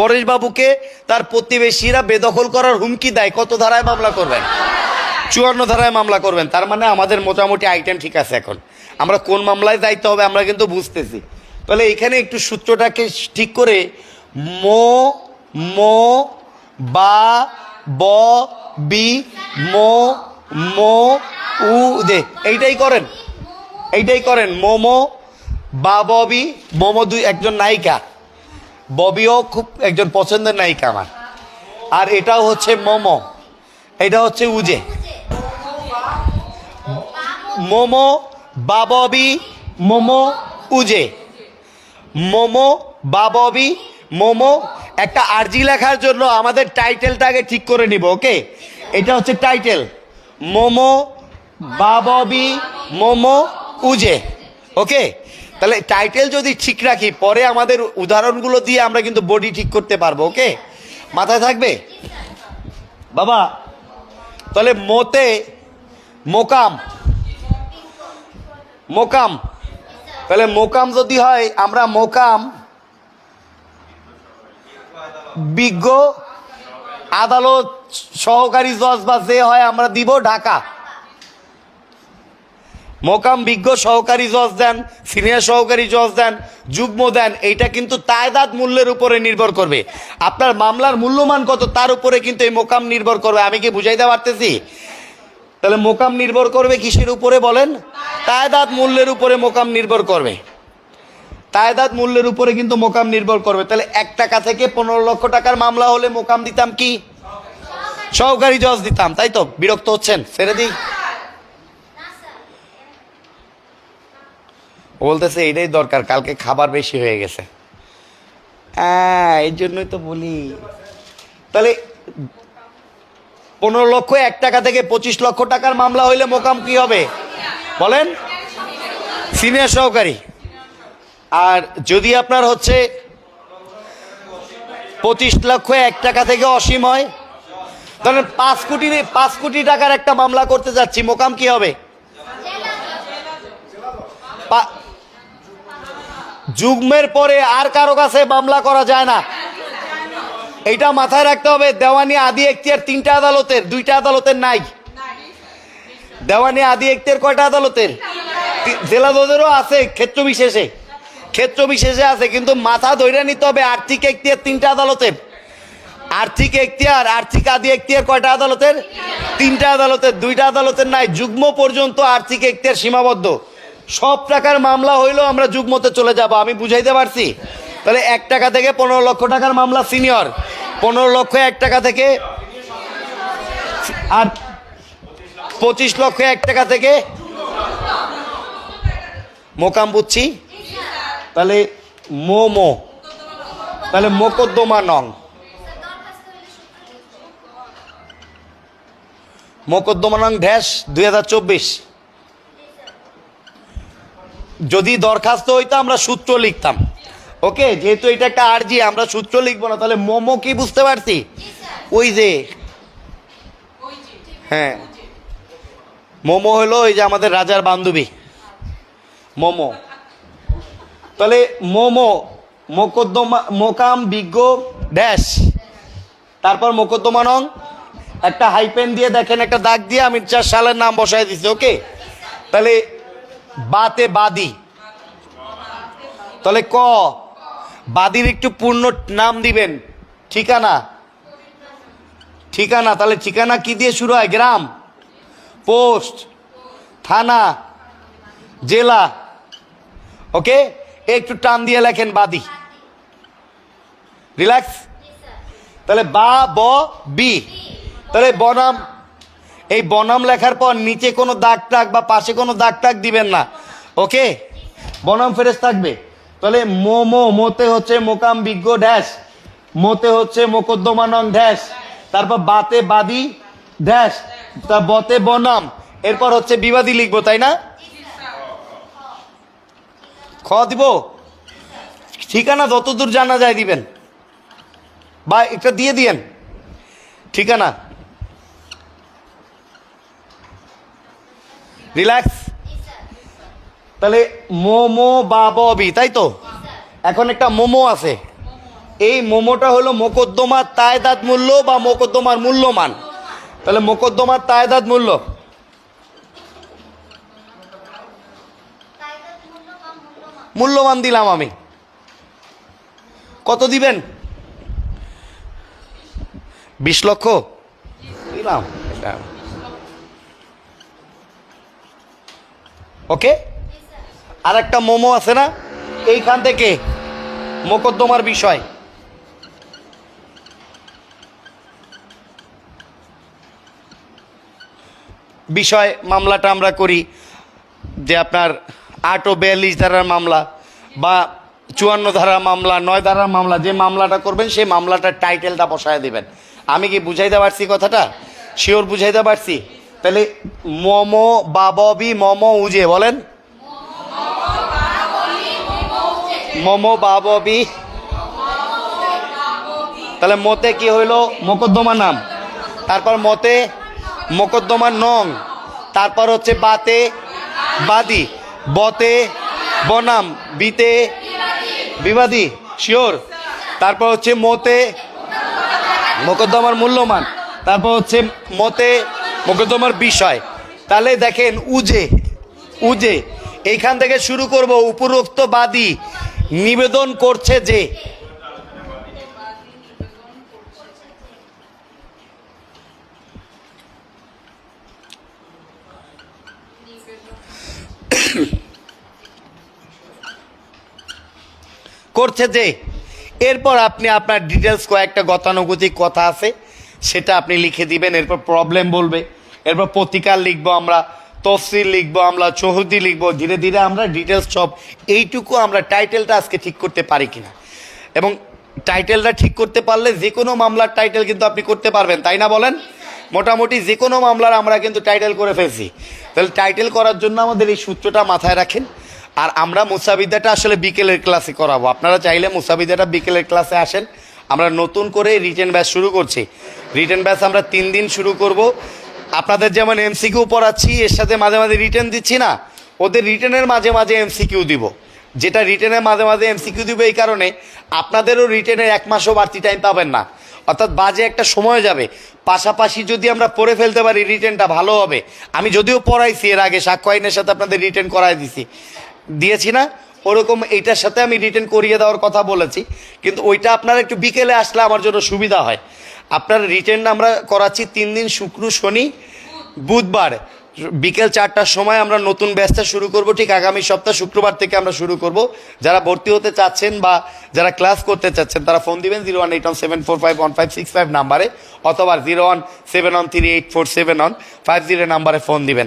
পরেশবাবুকে তার প্রতিবেশীরা বেদখল করার হুমকি দেয়। কত ধারায় মামলা করবেন? চুয়ান্ন ধারায় মামলা করবেন। তার মানে আমাদের মোটামুটি আইটেম ঠিক আছে এখন। আমরা কোন মামলায় যাইতে হবে আমরা কিন্তু বুঝতেছি। তাহলে এখানে একটু সূত্রটাকে ঠিক করে মো মো, বা, ব, বি, মো মো, উ, দে। এইটাই করেন। এইটাই করেন। মোমো বা ববি মোমো দুই একজন নায়িকা। ববিও খুব একজন পছন্দের নায়িকা আমার। আর এটাও হচ্ছে মোমো। এটা হচ্ছে উজে। মোমো বাববি মোমো, উজে। মোমো বাববি মোমো, একটা আর্জি লেখার জন্য আমাদের টাইটেলটা আগে ঠিক করে নিব, ওকে? এটা হচ্ছে টাইটেল। মোমো বাববি মোমো, উজে। ওকে? তাহলে টাইটেল যদি ঠিক রাখি, পরে আমাদের উদাহরণগুলো দিয়ে আমরা কিন্তু বডি ঠিক করতে পারব ওকে মাথায় থাকবে? বাবা, তাহলে মোতে মোকাম। মোকাম। তাহলে মোকাম যদি হয়, আমরা মোকাম। বিজ্ঞ, আদালত সহকারী জজ বা যে হয়, আমরা দিব ঢাকা। মোকাম বিজ্ঞ সহকারী জজ দেন, সিনিয়র সহকারী জজ দেন, যুগ্ম দেন, এইটা কিন্তু তায়দাদ মূল্যের উপরে নির্ভর করবে। আপনার মামলার মূল্যমান কত, তার উপরে কিন্তু এই মোকাম নির্ভর করবে। আমি কি বুঝাইতে পারতেছি? তাহলে মোকাম নির্ভর করবে কিসের উপরে বলেন? তায়দাদ মূল্যের উপরে মোকাম নির্ভর করবে। তায়দাদ মূল্যের উপরে কিন্তু মোকাম নির্ভর করবে। তাহলে এক টাকা থেকে পনেরো লক্ষ টাকার মামলা হলে মোকাম দিতাম কি? সহকারী জজ দিতাম, তাই তো? বিরক্ত হচ্ছেন? ছেড়ে দিই। বলতেছে, এটাই দরকার, কালকে খাবার বেশি হয়ে গেছে। হ্যাঁ এই জন্যই তো বলি। তাহলে পনেরো লক্ষ, এক টাকা থেকে পঁচিশ লক্ষ টাকার মামলা হইলে মোকাম কি হবে? বলেন। সিনিয়র সহকারী। আর যদি আপনার হচ্ছে পঁচিশ লক্ষ, এক টাকা থেকে অসীম হয়, তাহলে পাঁচ কোটি পাঁচ কোটি টাকার একটা মামলা করতে যাচ্ছি, মোকাম কি হবে? যুগ্মের পরে আর কারও কাছে মামলা করা যায় না। এটা মাথায় রাখতে হবে, দেওয়ানি আদি এখতিয়ার তিনটা আদালতের, দুইটা আদালতের নাই। দেওয়ানি আদি এখতিয়ার কয়টা আদালতের? জেলা জজেরও আছে, ক্ষেত্র বিশেষে। ক্ষেত্র বিশেষে আছে, কিন্তু মাথা ধরে নিতে হবে আর্থিক এখতিয়ার তিনটা আদালতের। আর্থিক এখতিয়ার, আর্থিক আদি এখতিয়ার কয়টা আদালতের? তিনটা আদালতের, দুইটা আদালতের নাই। যুগ্ম পর্যন্ত আর্থিক এখতিয়ার সীমাবদ্ধ। সব টাকার মামলা হইলেও আমরা যুগ্মতে চলে যাব, আমি বুঝাইতে পারছি? তাহলে এক টাকা থেকে পনেরো লক্ষ টাকার মামলা সিনিয়র। পনেরো লক্ষ এক টাকা থেকে আর পঁচিশ লক্ষ এক টাকা থেকে মোকাম বুঝছি? তাহলে মোমো, তাহলে মোকদ্দমা নং। মোকদ্দমা নং ড্যাশ দুই হাজার চব্বিশ। যদি দরখাস্ত হইতো, আমরা সূত্র লিখতাম। ওকে? যেহেতু এটা একটা আর্জি, আমরা সূত্র লিখব না, তাহলে মোমো কি বুঝতে পারছি? ওই যে হ্যাঁ। মোমো হলো ওই যে আমাদের রাজার বান্ধবী। মোমো। তাহলে মোমো, মোকদ্দমা, মোকাম, বিজ্ঞ, ড্যাশ। তারপর মোকদ্দমা নং, একটা হাইপেন দিয়ে দেখেন, একটা দাগ দিয়ে আমি চার সালের নাম বসায় দিচ্ছি ওকে? তাহলে বাতে বাদি। তাহলে ক? বাদির একটু পূর্ণ নাম দিবেন। ঠিকানা? ঠিকানা, তাহলে ঠিকানা কি দিয়ে শুরু হয়? গ্রাম? পোস্ট? থানা? জেলা? ওকে? একটু টান দিয়ে লেখেন বাদি। রিল্যাক্স? তাহলে বা, ব, বি। তাহলে বনাম এই বনাম লেখার পর নিচে কোনো দাগ টাক বা পাশে কোনো দাগ টাক দিবেন না। ওকে? বনাম ফেরেস থাকবে। তাহলে মোমো মোতে হচ্ছে মোকাম বিজ্ঞ ড্যাশ, মোতে হচ্ছে মোকদ্দমানং ড্যাশ, তারপর বাতে বাদি ড্যাশ, তা বতে বনাম, এরপর হচ্ছে বিবাদী লিখব, তাই না? খ দিব? ঠিকানা যতদূর জানা যায় দিবেন। বা একটা দিয়ে দিয়েন। ঠিকানা? রিল্যাক্স তাহলে মোমো বা ববি, তাই তো? এখন একটা মোমো আছে। এই মোমোটা হলো মোকদ্দমার তায়দাত মূল্য বা মোকদ্দমার মূল্যমান। তাহলে মোকদ্দমার তায়দাত মূল্য? মূল্যমান দিলাম আমি। কত দিবেন? বিশ লক্ষ? দিলাম। ওকে? আর একটা মোমো আছে না? এইখান থেকে মোকদ্দমার বিষয়। বিষয়, মামলাটা আমরা করি যে আপনার আট ও বিয়াল্লিশ ধারার মামলা বা চুয়ান্ন ধারার মামলা, নয় ধারার মামলা, যে মামলাটা করবেন সেই মামলাটার টাইটেলটা বসায় দেবেন। আমি কি বুঝাইতে পারছি কথাটা? শিওর বুঝাইতে পারছি? তাহলে মমো বাববি মমো উজে, বলেন? মমো বাববি তাহলে মতে কি হইল? মোকদ্দমা নাম। তারপর মতে মোকদ্দমার নং। তারপর হচ্ছে বাতে বাদি। বতে বনাম। বিতে বিবাদী। শিওর তারপর হচ্ছে মতে মোকদ্দমার মূল্যমান। তারপর হচ্ছে মতে মোকদ্দমার বিষয়। তাহলে দেখেন, উজে উজে, এইখান থেকে শুরু করব উপরোক্ত বাদী নিবেদন করছে যে করছে যে, এরপর আপনি আপনার ডিটেলস কয়েকটা গতানুগতিক কথা আছে। সেটা আপনি লিখে দিবেন, এরপর প্রবলেম বলবে, এরপর প্রতিকার লিখব আমরা, তফসিল লিখব আমরা চৌহদি লিখব, ধীরে ধীরে আমরা ডিটেলস সব, এইটুকু আমরা টাইটেলটা আজকে ঠিক করতে পারি কিনা। এবং টাইটেলটা ঠিক করতে পারলে যে কোনো মামলার টাইটেল কিন্তু আপনি করতে পারবেন, তাই না বলেন? মোটামুটি যে কোনো মামলার আমরা কিন্তু টাইটেল করে ফেলছি। তাহলে টাইটেল করার জন্য আমাদের এই সূত্রটা মাথায় রাখেন। আর আমরা মুসাবিদাটা আসলে বিকেলের ক্লাসে করাবো। আপনারা চাইলে মুসাবিদাটা বিকেলের ক্লাসে আসেন। আমরা নতুন করে রিটার্ন ব্যাচ শুরু করছি। রিটার্ন ব্যাচ আমরা তিন দিন শুরু করব। আপনাদের যেমন এমসিকিউ পড়াচ্ছি, এর সাথে মাঝে মাঝে রিটার্ন দিচ্ছি না, ওদের রিটার্নের মাঝে মাঝে এমসিকিউ দিব। যেটা রিটার্নের মাঝে মাঝে এমসিকিউ দিব এই কারণে আপনাদেরও রিটার্নের এক মাসও বাড়তি টাইম পাবেন না। অর্থাৎ বাজে একটা সময় যাবে। পাশাপাশি যদি আমরা পড়ে ফেলতে পারি রিটার্নটা ভালো হবে। আমি যদিও পড়াইছি, এর আগে সাক্ষ্য আইনের সাথে আপনাদের রিটার্ন করাই দিছি। দিয়েছি না। ওরকম এইটার সাথে আমি রিটার্ন করিয়ে দেওয়ার কথা বলেছি, কিন্তু ওইটা আপনারা একটু বিকেলে আসলে আমার জন্য সুবিধা হয়। আপনার রিটার্ন আমরা করাচ্ছি তিন দিন, শুক্র, শনি, বুধবার। বিকেল চারটার সময় আমরা নতুন ব্যাচটা শুরু করব, ঠিক আগামী সপ্তাহ শুক্রবার থেকে আমরা শুরু করব। যারা ভর্তি হতে চাচ্ছেন বা যারা ক্লাস করতে চাচ্ছেন, তারা ফোন দিবেন zero one eight one seven four five one five six five নাম্বারে, অথবা zero one seven one three eight four seven one five zero নাম্বারে ফোন দিবেন।